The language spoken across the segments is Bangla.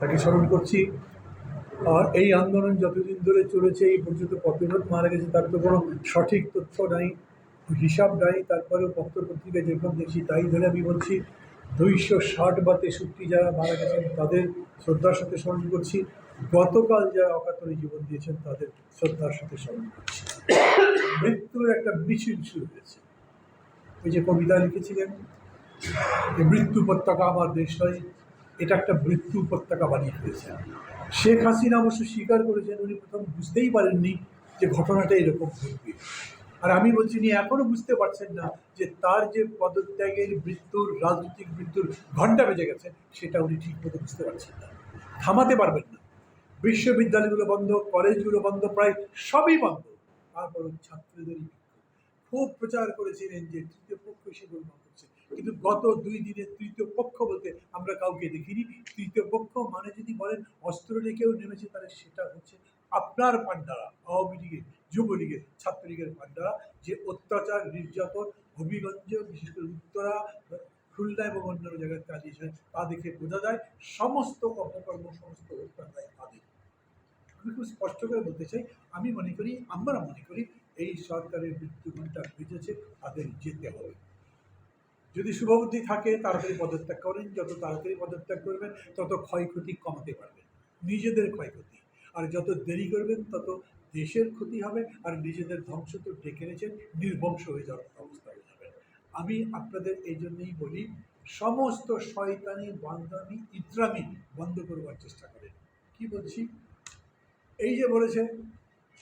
তাকে স্মরণ করছি। আর এই আন্দোলন যতদিন ধরে চলেছে, এই পর্যন্ত কতজন মারা গেছে, তার তো কোনো সঠিক তথ্য নাই, হিসাব নাই, তারপরেও পত্র পত্রিকায় যেরকম দেখছি, তাই ধরে আমি বলছি, দুইশো ষাট বা তেষট্টি যারা মারা গেছেন, তাদের শ্রদ্ধার সাথে স্মরণ করছি। গতকাল যারা অকাতরে জীবন দিয়েছেন, তাদের শ্রদ্ধার সাথে স্মরণ করছি। মৃত্যুর একটা মিছিল শুরু হয়েছে। ওই যে কবিতা লিখেছিলেন যে মৃত্যু উপত্যকা আমার দেশ নয় এটা একটা মৃত্যু উপত্যকা বানিয়ে ফেলেছে। শেখ হাসিনা অবশ্য স্বীকার করেছেন, উনি প্রথম বুঝতেই পারেননি যে ঘটনাটা এরকম ঘটবে। আর আমি বলছি, উনি এখনও বুঝতে পারছেন না যে তার যে পদত্যাগের মৃত্যুর, রাজনৈতিক মৃত্যুর ঘণ্টা বেজে গেছে, সেটা উনি ঠিক মতো বুঝতে পারছেন না। থামাতে পারবেন না। বিশ্ববিদ্যালয়গুলো বন্ধ, কলেজগুলো বন্ধ, প্রায় সবই বন্ধ। তারপর ছাত্রদেরই খুব প্রচার করেছিলেন যে তৃতীয় পক্ষ গোলমাল করছে কিন্তু গত দুই দিনে তৃতীয় পক্ষ বলতে আমরা কাউকে দেখিনি। তৃতীয় পক্ষ মানে যদি বলেন অস্ত্র রেখেও নেমেছে, তাহলে সেটা হচ্ছে আপনার পান্ডারা আওয়ামী লীগের, যুবলীগের, ছাত্রলীগের পান্ডারা যে অত্যাচার, নির্যাতন, হবিগঞ্জ, বিশেষ করে উত্তরা, খুলনা এবং অন্যান্য জায়গায় চালিয়েছেন তা দেখে বোঝা যায় সমস্ত অপকর্ম, সমস্ত অত্যাচার তাদের। আমি খুব স্পষ্ট করে বলতে চাই, আমি মনে করি, আমরা মনে করি এই সরকারের মৃত্যু ঘণ্টা বেঁচেছে তাদের যেতে হবে। যদি শুভবুদ্ধি থাকে, তাড়াতাড়ি পদত্যাগ করেন। যত তাড়াতাড়ি পদত্যাগ করবেন, তত ক্ষয়ক্ষতি কমাতে পারবেন। নিজেদের ক্ষয়ক্ষতি। আর যত দেরি করবেন, তত দেশের ক্ষতি হবে। আর নিজেদের ধ্বংস তো ডেকে নিয়েছেন নির্বংশ হয়ে যাওয়ার অবস্থা হয়ে যাবে। আমি আপনাদের এই জন্যই বলি, সমস্ত শয়তানি, বান্দামি ইত্রামি বন্ধ করবার চেষ্টা করেন। কি বলছি? এই যে বলেছে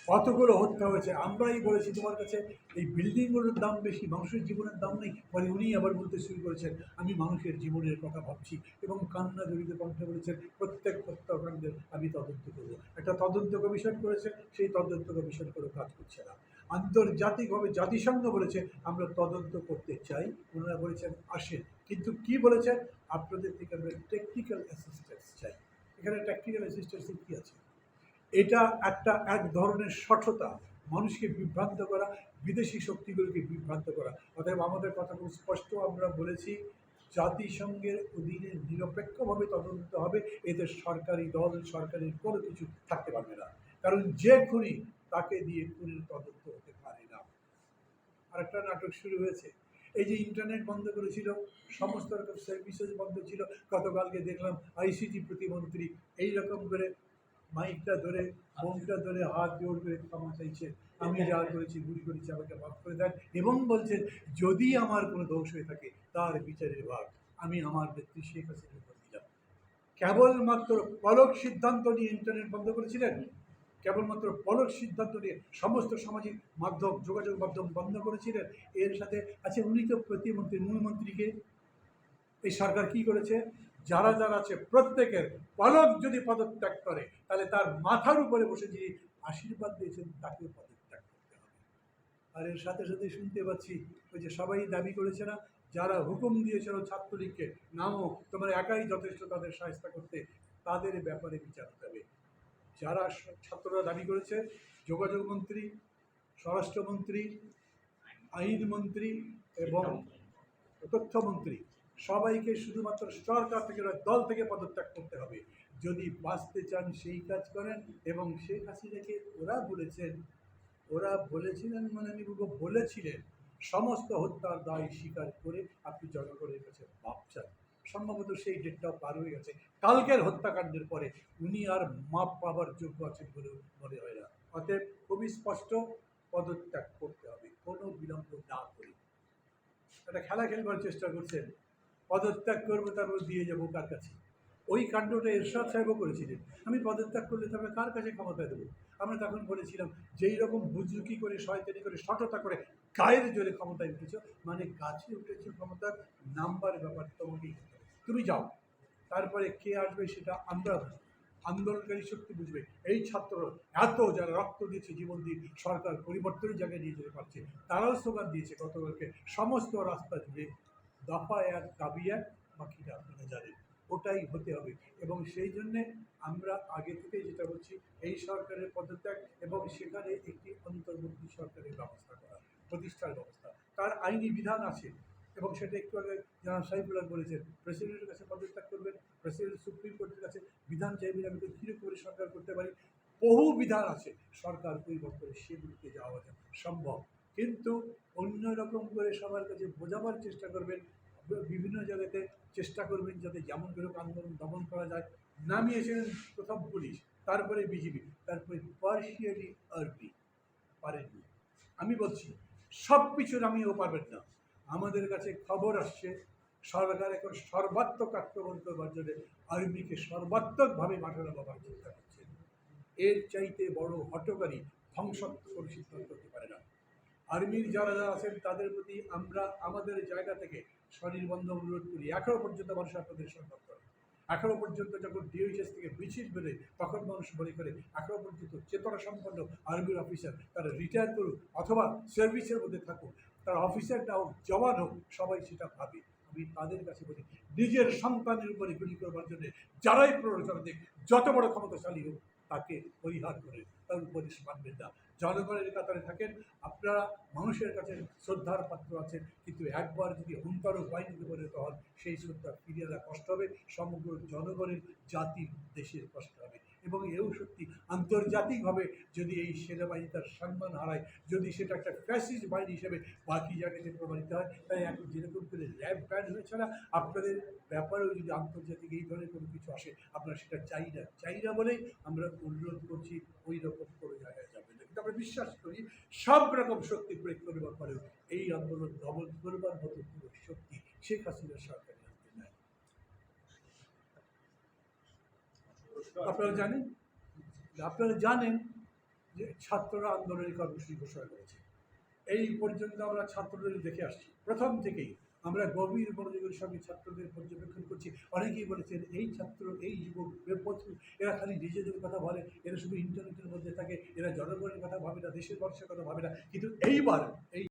কতগুলো হত্যা হয়েছে? আমরাই বলেছি তোমার কাছে, এই বিল্ডিংগুলোর দাম বেশি, মানুষের জীবনের দাম নেই। ফলে উনি আবার বলতে শুরু করেছেন, আমি মানুষের জীবনের কথা ভাবছি এবং কান্না জড়িত কণ্ঠে বলেছেন, প্রত্যেক হত্যাকাণ্ডের আমি তদন্ত করব। একটা তদন্ত কমিশন করেছে, সেই তদন্ত কমিশন করে কাজ করছে না। আন্তর্জাতিকভাবে জাতিসংঘ বলেছে, আমরা তদন্ত করতে চাই। ওনারা বলেছেন, আসেন। কিন্তু কি বলেছেন? আপনাদের থেকে আমরা টেকনিক্যাল অ্যাসিস্ট্যান্স চাই। এখানে টেকনিক্যাল অ্যাসিস্ট্যান্সের কী আছে? এটা একটা এক ধরনের সঠতা। মানুষকে বিভ্রান্ত করা, বিদেশি শক্তিগুলোকে বিভ্রান্ত করা। অতএব আমাদের কথা খুব স্পষ্ট আমরা বলেছি, জাতিসংঘের অধীনে নিরপেক্ষভাবে তদন্ত হবে। এতে সরকারি দল সরকারের কোনো কিছু থাকতে পারবে না। কারণ যে খুনি তাকে দিয়ে খুনির তদন্ত হতে পারে না। আরেকটা নাটক শুরু হয়েছে। এই যে ইন্টারনেট বন্ধ করেছিল, সমস্ত রকম সার্ভিসেস বন্ধ ছিল। গতকালকে দেখলাম আইসিটি প্রতিমন্ত্রী এই রকম করে মাইকটা ধরে ফোনটা ধরে, হাত জোর করে ক্ষমা চাইছে। আমি যা করেছি, ভুল করেছি, আমাকে মাফ করে দেন। এবং বলছেন, যদি আমার কোনো দোষ হয়ে থাকে, তার বিচারের ভাগ আমি আমার নেত্রী শেখ হাসিনার উপর দিলাম। কেবলমাত্র পলক সিদ্ধান্ত নিয়ে ইন্টারনেট বন্ধ করেছিলেন? কেবলমাত্র পলক সিদ্ধান্ত নিয়ে সমস্ত সামাজিক মাধ্যম, যোগাযোগ মাধ্যম বন্ধ করেছিলেন? এর সাথে আছে, উনি তো প্রতিমন্ত্রী, মূলমন্ত্রীকে। এই সরকার কি করেছে? যারা যারা আছে প্রত্যেকের পলক যদি পদত্যাগ করে তাহলে তার মাথার উপরে বসে যিনি আশীর্বাদ দিয়েছেন তাকেও পদত্যাগ করতে হবে। আর এর সাথে সাথে শুনতে পাচ্ছি ওই যে সবাই দাবি করেছে না যারা হুকুম দিয়েছিল ছাত্রলীগকে নামো তোমরা একাই যথেষ্ট তাদের সাহায্য করতে তাদের ব্যাপারে বিচার হবে। যারা ছাত্ররা দাবি করেছে যোগাযোগ মন্ত্রী স্বরাষ্ট্রমন্ত্রী আইনমন্ত্রী এবং তথ্যমন্ত্রী সবাইকে শুধুমাত্র সরকার থেকে দল থেকে পদত্যাগ করতে হবে। যদি বাঁচতে চান, সেই কাজ করেন এবং শেখ হাসিনাকে ওরা বলেছেন, ওরা বলেছিলেন মানে আমি বলব বলেছিলেন, সমস্ত হত্যার দায় স্বীকার করে আপনি জনগণের কাছে মাপ চান। সম্ভবত সেই ডেটটাও পার হয়ে গেছে। কালকের হত্যাকাণ্ডের পরে উনি আর মাপ পাবার যোগ্য আছেন বলেও মনে হয় না। অতএব খুবই স্পষ্ট, পদত্যাগ করতে হবে। কোনো বিলম্ব না করে। একটা খেলা খেলবার চেষ্টা করছেন। পদত্যাগ করব তারপর দিয়ে যাব কার কাছে? ওই কাণ্ডটা এরশাদ সাহেবও করেছিলেন। আমি পদত্যাগ করলে তবে কার কাছে ক্ষমতা দেবো? আমরা তখন বলেছিলাম, যেই রকম বুজরুকি করে, শয়তানি করে, সততা করে গায়ের জোরে ক্ষমতায় উঠেছ মানে গাছে উঠেছে ক্ষমতার নাম্বার ব্যাপার তোমাকেই তুমি যাও। তারপরে কে আসবে সেটা আমরা আন্দোলনকারী শক্তি বুঝবে। এই ছাত্র এত যারা রক্ত দিয়েছে জীবন দিয়ে, সরকার পরিবর্তনের জায়গায় নিয়ে যেতে পারছে, তারাও স্লোগান দিয়েছে গতকালকে, সমস্ত রাস্তা জুড়ে দফা এক দাবি এক বাকিটা আপনারা জানেন ওটাই হতে হবে। এবং সেই জন্যে আমরা আগে থেকে যেটা বলছি, এই সরকারের পদত্যাগ এবং সেখানে একটি অন্তর্বর্তী সরকারের ব্যবস্থা করা, প্রতিষ্ঠার ব্যবস্থা। তার আইনি বিধান আছে এবং সেটা একটু আগে জানান সাহিবুল্লাহ বলেছেন, প্রেসিডেন্টের কাছে পদত্যাগ করবেন, প্রেসিডেন্ট সুপ্রিম কোর্টের কাছে বিধান চাইবেন আমি কীরকম করে সরকার করতে পারি। বহু বিধান আছে, সরকার পরিবর্তনে সেগুলিতে যাওয়া সম্ভব। কিন্তু অন্য রকম করে সবার কাছে বোঝাবার চেষ্টা করবেন, বিভিন্ন জায়গাতে চেষ্টা করবেন যাতে যেমন করে আন্দোলন দমন করা যায়। নামিয়েছিলেন প্রথম পুলিশ, তারপরে বিজেপি তারপরে পার্শিয়ালি আর্মি পারেননি। আমি বলছি, সব কিছু নামিয়েও পারবেন না। আমাদের কাছে খবর আসছে, সরকার এখন সর্বাত্মক আক্রমণ করবার জন্য আর্মিকে সর্বাত্মকভাবে মাঠে নামাবার চেষ্টা করছে। এর চাইতে বড় হটকারী ধ্বংসাত্মক সিদ্ধান্ত আর্মির যারা যারা আছেন, তাদের প্রতি আমরা আমাদের জায়গা থেকে স্বনির্বন্ধ অনুরোধ করি। এখনও পর্যন্ত মানুষ আপনাদের সম্মান করে। এখনও পর্যন্ত যখন ডিওইচএস থেকে মিছিল বেরোয় তখন মানুষ মনে করে এখনও পর্যন্ত চেতনা সম্পন্ন আর্মির অফিসার তারা রিটায়ার করুক অথবা সার্ভিসের মধ্যে থাকুক, তারা অফিসার না হোক, জওয়ান হোক, সবাই সেটা ভাবে। আমি তাদের কাছে বলি, নিজের সন্তানের উপরে গুলি করবার জন্য যারাই প্ররোচনা দেখ যত বড় ক্ষমতাশালী হোক তাকে পরিহার করে তার উপদেশ মানবেন না। জনগণের কাতারে থাকেন, আপনারা মানুষের কাছে শ্রদ্ধার পাত্র আছেন, কিন্তু একবার যদি ও বাহিনীতে পরিণত হন সেই শ্রদ্ধা ফিরিয়ে দেওয়া কষ্ট হবে, সমগ্র জনগণের জাতির দেশের কষ্ট হবে। এবং এও সত্যি আন্তর্জাতিকভাবে যদি এই সেনাবাহিনী তার সম্মান হারায়, যদি সেটা একটা ফ্যাসিস্ট বাহিনী হিসেবে বাকি জায়গাতে প্রমাণিত হয়, তাই এখন যেরকম করে র্যাব ব্যান্ড হয়েছে না আপনাদের ব্যাপারেও যদি আন্তর্জাতিক এই ধরনের কোনো কিছু আসে আমরা সেটা চাই না। চাই না বলেই আমরা অনুরোধ করছি ওই রকম কোনো জায়গায় যাবে না। কিন্তু আমরা বিশ্বাস করি, সব রকম শক্তি প্রয়োগ করবার পরেও এই আন্দোলন দমন করবার মতো কোনো শক্তি শেখ হাসিনার সরকারের হাতে নেয় আপনারা জানেন? আপনারা জানেন যে ছাত্ররা আন্দোলনের কর্মসূচি ঘোষণা করেছে। এই পর্যন্ত আমরা ছাত্রদের দেখে আসছি। প্রথম থেকেই আমরা গভীর মনোযোগের সঙ্গে ছাত্রদের পর্যবেক্ষণ করছি। অনেকেই বলেছেন, এই ছাত্র, এই যুবক বেপথু এরা খালি নিজেদের কথা বলে এরা শুধু ইন্টারনেটের মধ্যে থাকে, এরা জনগণের কথা ভাবে না, দেশের মানুষের কথা ভাবে না। কিন্তু এইবার এই